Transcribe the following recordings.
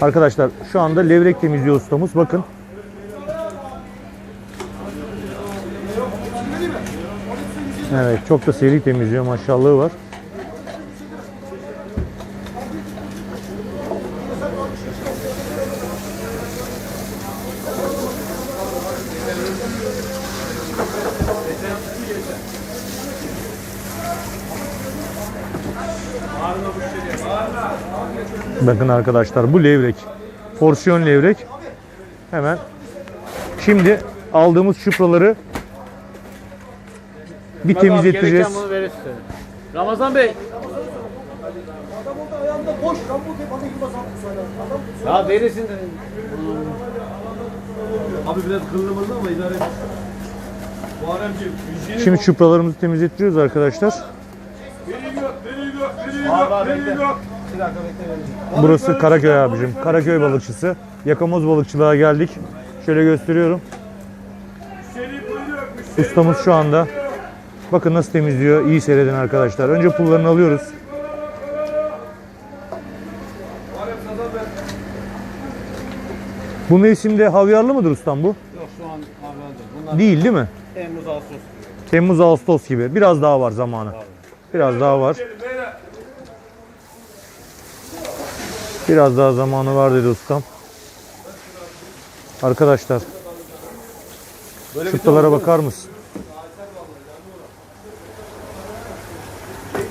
Arkadaşlar şu anda levrek temizliyor ustamız. Bakın. Evet çok da seri temizliyor maşallahı var. Bakın arkadaşlar bu levrek. Porsiyon levrek. Hemen. Şimdi aldığımız şıpraları bir temizleteceğiz. Gereken bunu. Ramazan Bey. Ya verirsin dedim. Abi biraz kıllı ama idare et. Şimdi şıpralarımızı temizletiyoruz arkadaşlar. Benim Var, yok, var, Burası Karaköy abicim. Karaköy balıkçısı. Yakamoz balıkçılığa geldik. Şöyle gösteriyorum. Ustamız şu anda. Bakın nasıl temizliyor. İyi seyredin arkadaşlar. Önce pullarını alıyoruz. Bu mevsimde havyarlı mıdır ustam bu? Yok şu an. Bunlar Değil değil mi? Temmuz Ağustos. Temmuz Ağustos gibi. Biraz daha var zamanı. Biraz daha var. Biraz daha zamanı var dedi ustam. Arkadaşlar. Çıptalara bakar mısın?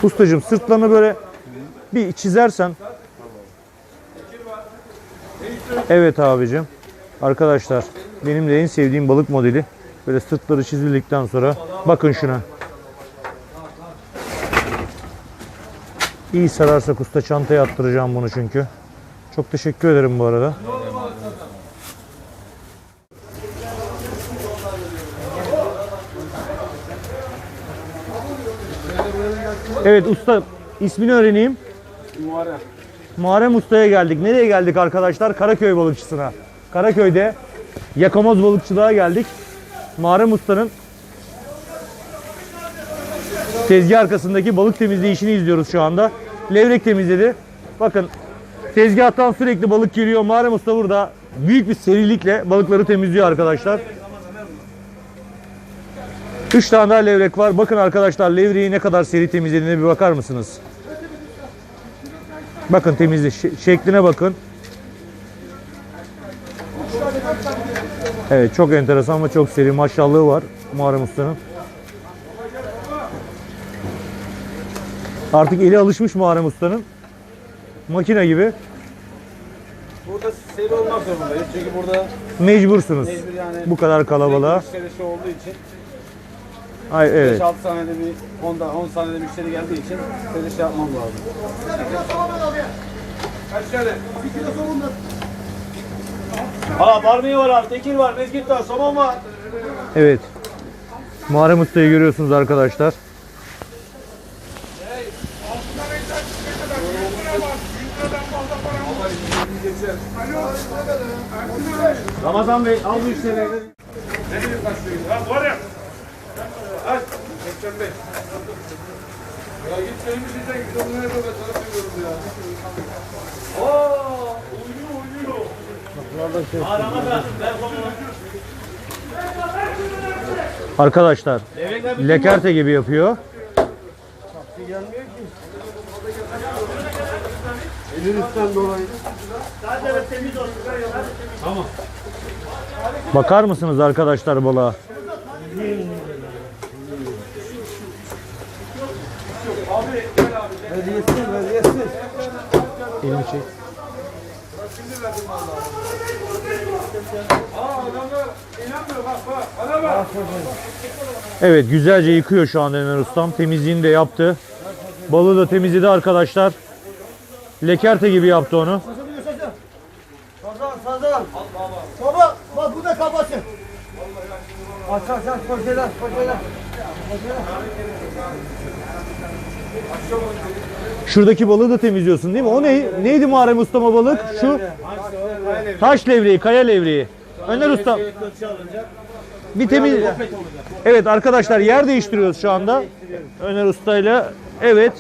Ustacığım sırtlarını böyle bir çizersen. Evet abicim. Arkadaşlar benim de en sevdiğim balık modeli. Böyle sırtları çizildikten sonra bakın şuna. İyi sararsak usta çantaya attıracağım bunu çünkü. Çok teşekkür ederim bu arada. Evet usta ismini öğreneyim. Muharrem. Muharrem Usta'ya geldik. Nereye geldik arkadaşlar? Karaköy balıkçısına. Karaköy'de yakamoz balıkçılığa geldik. Muharrem Usta'nın tezgah arkasındaki balık temizliği işini izliyoruz şu anda. Levrek temizledi. Bakın tezgahtan sürekli balık geliyor. Muharrem Usta burada büyük bir serilikle balıkları temizliyor arkadaşlar. 3 tane daha levrek var. Bakın arkadaşlar levreği ne kadar seri temizlediğine bir bakar mısınız? Bakın temizli şe- şekline bakın. Evet çok enteresan ve çok seri maşallahı var Muharrem Usta'nın. Artık eli alışmış Muharrem Usta'nın. Makine gibi Seri olmak zorundayız. Çünkü burada mecbursunuz. mecbur yani Bu kadar kalabalığa. sürekli müşteri şey olduğu için Ay evet. 5-6 saniyede bir 10 da 10 saniyede müşteri geldiği için böyle şey yapmam lazım. kaç tane? Aa barmiye var abi, tekir var, mezgit var, somon var. Evet. Muharrem Usta'yı görüyorsunuz arkadaşlar. Ramazan Bey al bu müşterileri. Ne dedim kaç liraydı? Ha Muharrem. Aç. 85. Ya git söylemişsin git onu nerede ben sana söylüyorum ya. Aa, uyuyor uyuyor. Aa Ramazan, ver somonu. Arkadaşlar lekerte gibi yapıyor. Bakar mısınız arkadaşlar balığa? Elimi çek. Aa adamlar inanmıyor bak bak. Bana bak. Evet güzelce yıkıyor şu an Ömer Ustam. Temizliğini de yaptı. Balığı da temizledi arkadaşlar. Lekerte gibi yaptı onu. Sazan, sazan. Baba, bak bu da kafası. Aç aç aç koşeler, koşeler. Şuradaki balığı da temizliyorsun değil mi? O ne? Neydi Muharrem Ustama balık? Şu taş levreği, kaya levreği. Öner Usta bir temiz... Evet arkadaşlar yer değiştiriyoruz şu anda. Öner Usta ile. Evet.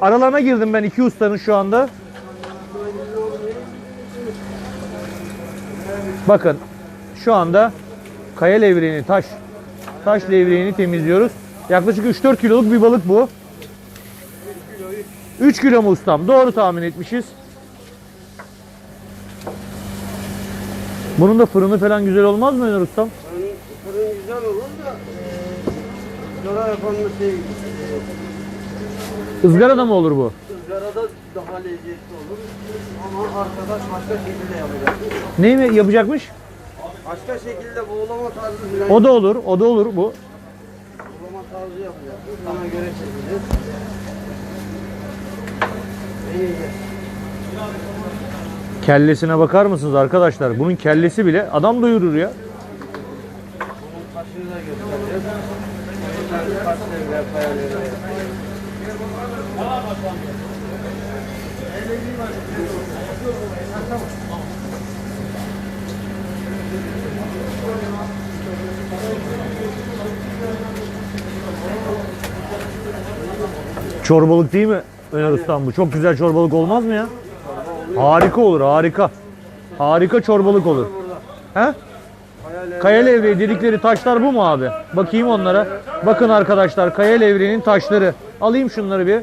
Aralarına girdim ben iki ustanın şu anda. Bakın şu anda kaya levreğini, taş taş levreğini temizliyoruz. Yaklaşık 3-4 kiloluk bir balık bu. 3 kilo mu ustam? Doğru tahmin etmişiz. Bunun da fırını falan güzel olmaz mı Öner ustam? Fırın, güzel olur da e, yapan da şey Izgarada mı olur bu? ızgarada daha lezzetli olur. Ama arkadaş başka şekilde yapacak. Neyi mi yapacakmış? Başka şekilde buğulama tarzı O da olur, o da olur bu. buğulama tarzı yapacak. Sana göre çekilir. İyi. Kellesine bakar mısınız arkadaşlar? Bunun kellesi bile adam doyurur ya. Taşını da göstereceğiz. Taş devre kayaları. Çorbalık değil mi Öner Ustam bu? Çok güzel çorbalık olmaz mı ya? Harika olur, harika. Harika çorbalık olur. He? Kaya levreği dedikleri taşlar bu mu abi? Bakayım onlara. Bakın arkadaşlar kaya levreğinin taşları. Alayım şunları bir.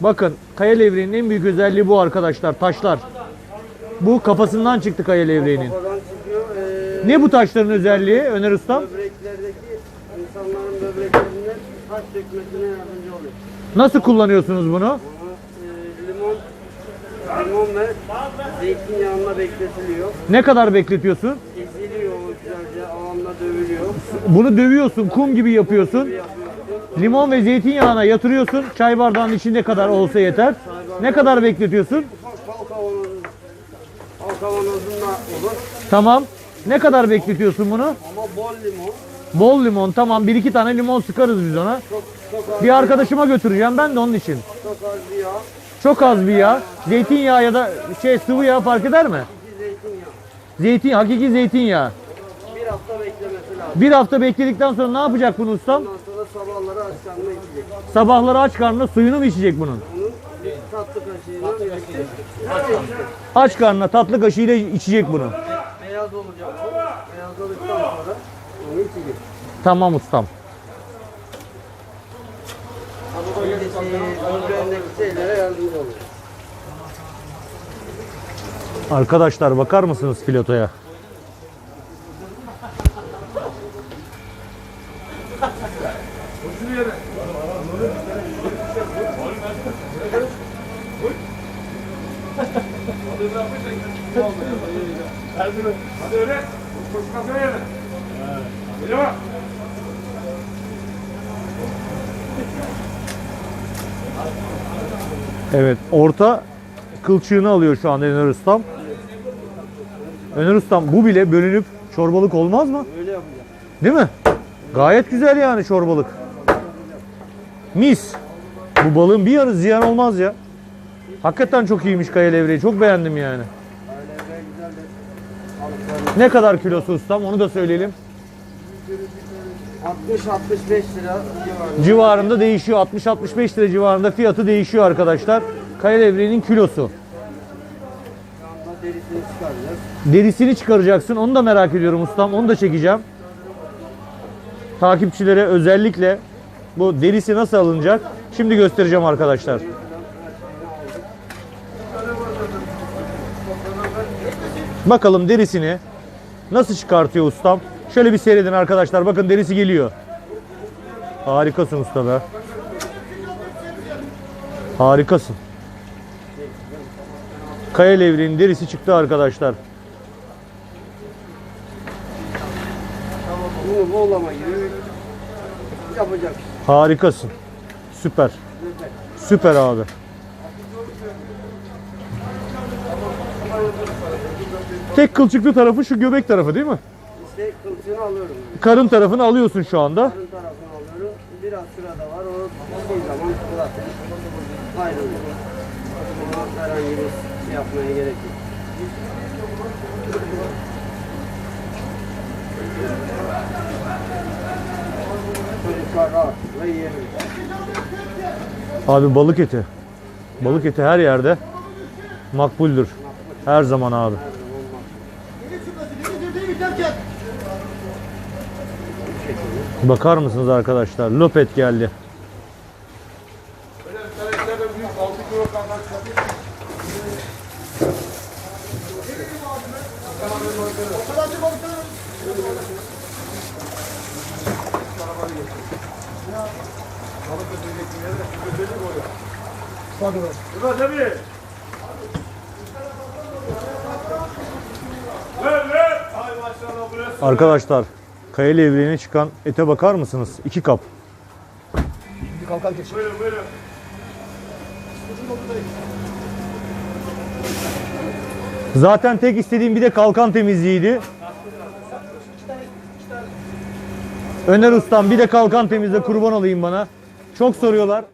Bakın kaya levreğinin en büyük özelliği bu arkadaşlar. Taşlar. Bu kafasından çıktı kaya levreğinin. Ne bu taşların özelliği Öner Ustam? böbreklerdeki insanların böbreklerinden taş dökmesine yardımcı oluyor. Nasıl kullanıyorsunuz bunu? E, limon, limon ve zeytinyağında bekletiliyor. Ne kadar bekletiyorsun? Eziliyor o güzelce, avamla dövülüyor. Bunu dövüyorsun, kum gibi yapıyorsun. Limon ve zeytinyağına yatırıyorsun. Çay bardağının içinde kadar olsa yeter. Ne kadar bekletiyorsun? Tamam. Ne kadar bekletiyorsun bunu? Ama bol limon. Bol limon. Tamam. Bir iki tane limon sıkarız biz ona. Çok, çok az, Bir arkadaşıma götüreceğim ben de onun için. çok az bir yağ. Çok az bir yağ. Zeytinyağı ya da şey sıvı yağ fark eder mi? zeytinyağı. Zeytin, hakiki zeytinyağı. Bir hafta beklemesi lazım. Bir hafta bekledikten sonra ne yapacak bunu ustam? Ondan sonra sabahları aç karnına içecek. Sabahları aç karnına suyunu mu içecek bunun? Onun bir tatlı kaşığıyla birlikte içecek. Aç karnına tatlı kaşığıyla içecek bunu. Beyaz olacak bu. Beyazladıktan sonra onu içecek. Tamam ustam. Üzerindeki şeylere yardımcı oluyor. Arkadaşlar bakar mısınız filotoya? Hadi öyle. Koşmasına yerine. Öyle bak. Evet, orta kılçığını alıyor şu anda Öner Ustam. Öner Ustam bu bile bölünüp çorbalık olmaz mı? Öyle yapacak. Değil mi? Gayet güzel yani çorbalık. Mis. Bu balığın bir yanı ziyan olmaz ya. Hakikaten çok iyiymiş kaya levreği. Çok beğendim yani. Ne kadar kilosu ustam onu da söyleyelim. 60-65 lira civarında. Civarında değişiyor. 60-65 lira civarında fiyatı değişiyor arkadaşlar. Kaya levreğinin kilosu. Derisini çıkaracaksın. Onu da merak ediyorum ustam. Onu da çekeceğim. Takipçilere özellikle bu derisi nasıl alınacak? Şimdi göstereceğim arkadaşlar. Bakalım derisini nasıl çıkartıyor ustam? Şöyle bir seyredin arkadaşlar. Bakın derisi geliyor. Harikasın usta be. Harikasın. Kaya levreğinin derisi çıktı arkadaşlar. Bunu buğulama gibi yapacak. Harikasın. Süper. Süper abi. Tek kılçıklı tarafı şu göbek tarafı değil mi? İşte kılçığını alıyorum. Karın tarafını alıyorsun şu anda. Ön tarafını alıyorum. Biraz sırada var. O bir zaman zaten ayrılıyor. Ona herhangi bir şey yapmaya gerek yok. Abi balık eti. Balık eti her yerde makbuldür. Her zaman abi. Bakar mısınız arkadaşlar? Lopet geldi. Böyle bir tane içeride büyük 6 kilo kangal çıkartıyor. Hadi abi. Ver ver. Hay maşallah burası. Arkadaşlar kaya levreğine çıkan ete bakar mısınız? İki kap. Buyurun buyurun. Zaten tek istediğim bir de kalkan temizliğiydi. Öner ustam bir de kalkan temizle kurban olayım bana. Çok soruyorlar.